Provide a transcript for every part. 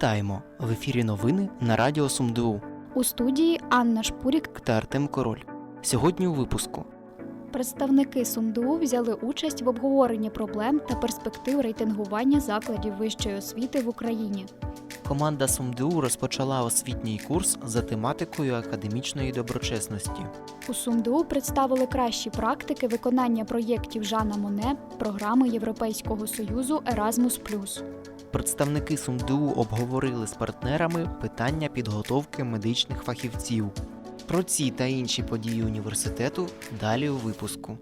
Вітаємо! В ефірі новини на Радіо СумДУ У студії Анна Шпурік. та Артем Король. Сьогодні у випуску Представники СумДУ взяли участь в обговоренні проблем та перспектив рейтингування закладів вищої освіти в Україні. команда СумДУ розпочала освітній курс за тематикою академічної доброчесності. У СумДУ представили кращі практики виконання проєктів Жана Моне програми Європейського союзу Erasmus+. Представники СумДУ обговорили з партнерами питання підготовки медичних фахівців. Про ці та інші події університету далі у випуску.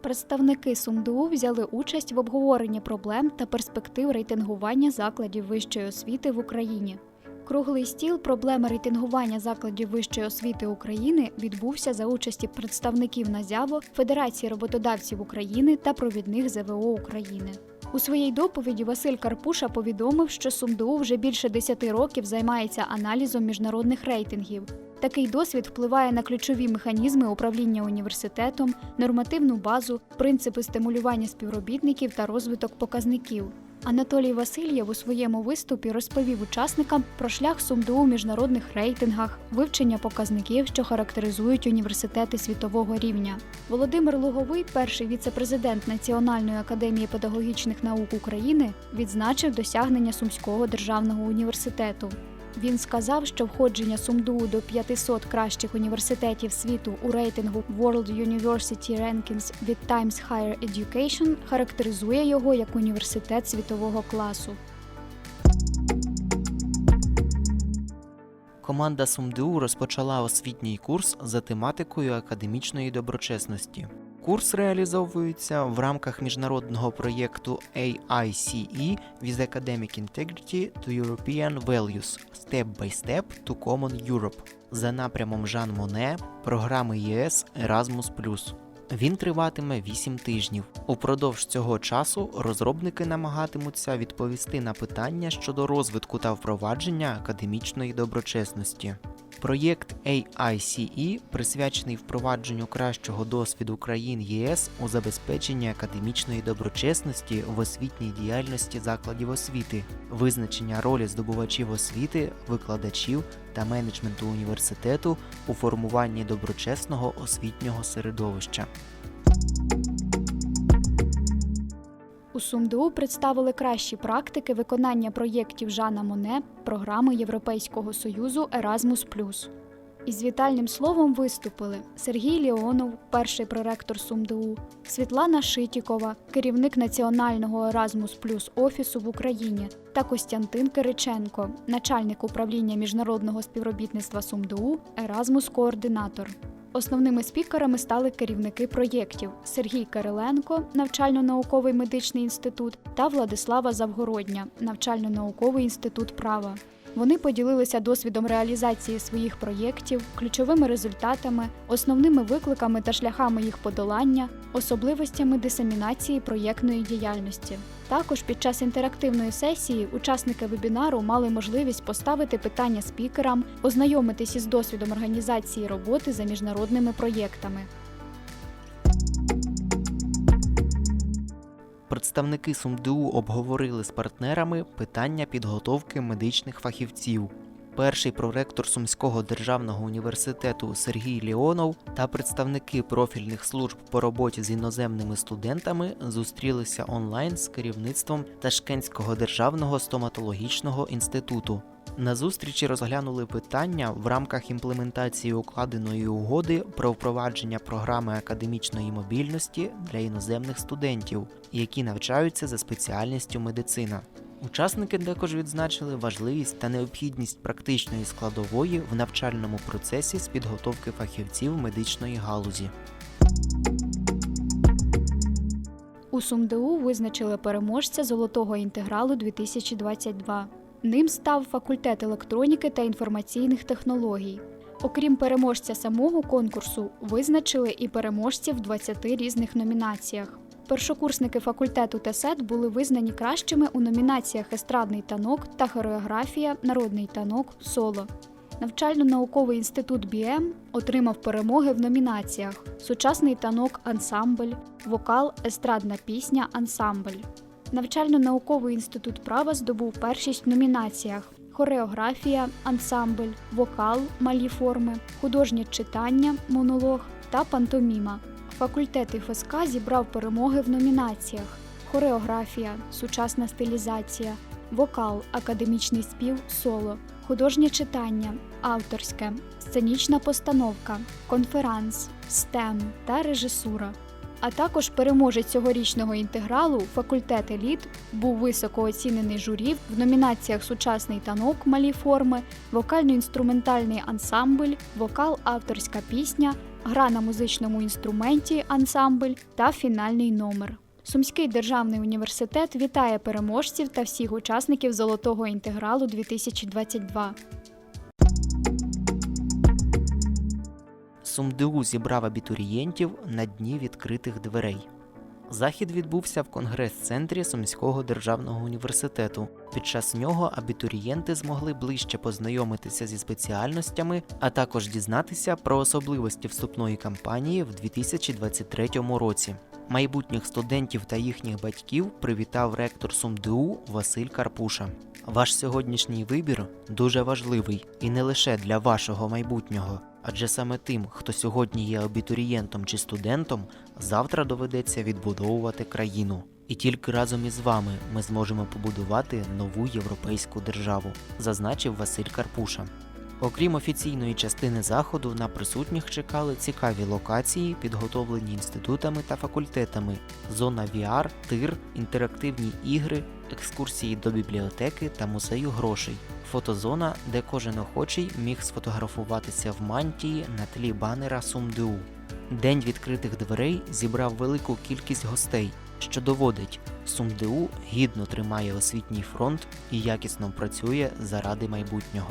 Представники СумДУ взяли участь в обговоренні проблем та перспектив рейтингування закладів вищої освіти в Україні. Круглий стіл проблеми рейтингування закладів вищої освіти України відбувся за участі представників НАЗЯВО, Федерації роботодавців України та провідних ЗВО України. У своїй доповіді Василь Карпуша повідомив, що СумДУ вже більше 10 років займається аналізом міжнародних рейтингів. Такий досвід впливає на ключові механізми управління університетом, нормативну базу, принципи стимулювання співробітників та розвиток показників. Анатолій Васильєв у своєму виступі розповів учасникам про шлях СумДУ у міжнародних рейтингах, вивчення показників, що характеризують університети світового рівня. Володимир Луговий, перший віце-президент Національної академії педагогічних наук України, відзначив досягнення Сумського державного університету. Він сказав, що входження СумДУ до 500 кращих університетів світу у рейтингу World University Rankings від Times Higher Education характеризує його як університет світового класу. Команда СумДУ розпочала освітній курс за тематикою академічної доброчесності. Курс реалізовується в рамках міжнародного проєкту AICE with Academic Integrity to European Values Step by Step to Common Europe за напрямом Жан Моне програми ЄС Erasmus+. Він триватиме 8 тижнів. Упродовж цього часу розробники намагатимуться відповісти на питання щодо розвитку та впровадження академічної доброчесності. Проєкт AICE присвячений впровадженню кращого досвіду країн ЄС у забезпеченні академічної доброчесності в освітній діяльності закладів освіти, визначення ролі здобувачів освіти, викладачів та менеджменту університету у формуванні доброчесного освітнього середовища. СумДУ представили кращі практики виконання проєктів Жана Моне програми Європейського союзу Erasmus+. Із вітальним словом виступили Сергій Ліонов, перший проректор СумДУ, Світлана Шитікова, керівник Національного Erasmus Плюс офісу в Україні, та Костянтин Кириченко, начальник управління міжнародного співробітництва СумДУ, Erasmus координатор. Основними спікерами стали керівники проєктів Сергій Кириленко, навчально-науковий медичний інститут, та Владислава Завгородня, навчально-науковий інститут права. Вони поділилися досвідом реалізації своїх проєктів, ключовими результатами, основними викликами та шляхами їх подолання, особливостями дисемінації проєктної діяльності. Також під час інтерактивної сесії учасники вебінару мали можливість поставити питання спікерам, ознайомитись із досвідом організації роботи за міжнародними проєктами. Представники СумДУ обговорили з партнерами питання підготовки медичних фахівців. Перший проректор Сумського державного університету Сергій Ліонов та представники профільних служб по роботі з іноземними студентами зустрілися онлайн з керівництвом Ташкентського державного стоматологічного інституту. На зустрічі розглянули питання в рамках імплементації укладеної угоди про впровадження програми академічної мобільності для іноземних студентів, які навчаються за спеціальністю медицина. Учасники також відзначили важливість та необхідність практичної складової в навчальному процесі з підготовки фахівців медичної галузі. У СумДУ визначили переможця золотого інтегралу 2022. Ним став факультет електроніки та інформаційних технологій. Окрім переможця самого конкурсу, визначили і переможців в 20 різних номінаціях. Першокурсники факультету ТЕСЕТ були визнані кращими у номінаціях Естрадний танок та хореографія, народний танок, соло. Навчально-науковий інститут БІЕМ отримав перемоги в номінаціях Сучасний танок ансамбль, вокал, естрадна пісня ансамбль. Навчально-науковий інститут права здобув першість в номінаціях. Хореографія, ансамбль, вокал, малі форми, художнє читання, монолог та пантоміма. Факультет ФСК зібрав перемоги в номінаціях: хореографія, сучасна стилізація, вокал, академічний спів, соло, художнє читання, авторське, сценічна постановка, конферанс, стем та режисура. А також переможець цьогорічного інтегралу факультет еліт був високо оцінений журі в номінаціях Сучасний танок малі форми, вокально-інструментальний ансамбль, вокал авторська пісня, гра на музичному інструменті ансамбль та фінальний номер. Сумський державний університет вітає переможців та всіх учасників золотого інтегралу 2022. СумДУ зібрав абітурієнтів на дні відкритих дверей. Захід відбувся в конгрес-центрі Сумського державного університету. Під час нього абітурієнти змогли ближче познайомитися зі спеціальностями, а також дізнатися про особливості вступної кампанії в 2023 році. Майбутніх студентів та їхніх батьків привітав ректор СумДУ Василь Карпуша. Ваш сьогоднішній вибір дуже важливий і не лише для вашого майбутнього, адже саме тим, хто сьогодні є абітурієнтом чи студентом, завтра доведеться відбудовувати країну. І тільки разом із вами ми зможемо побудувати нову європейську державу, зазначив Василь Карпуша. Окрім офіційної частини заходу, на присутніх чекали цікаві локації, підготовлені інститутами та факультетами, зона VR, тир, інтерактивні ігри, екскурсії до бібліотеки та музею грошей, фотозона, де кожен охочий міг сфотографуватися в мантії на тлі банера СумДУ. День відкритих дверей зібрав велику кількість гостей, що доводить, СумДУ гідно тримає освітній фронт і якісно працює заради майбутнього.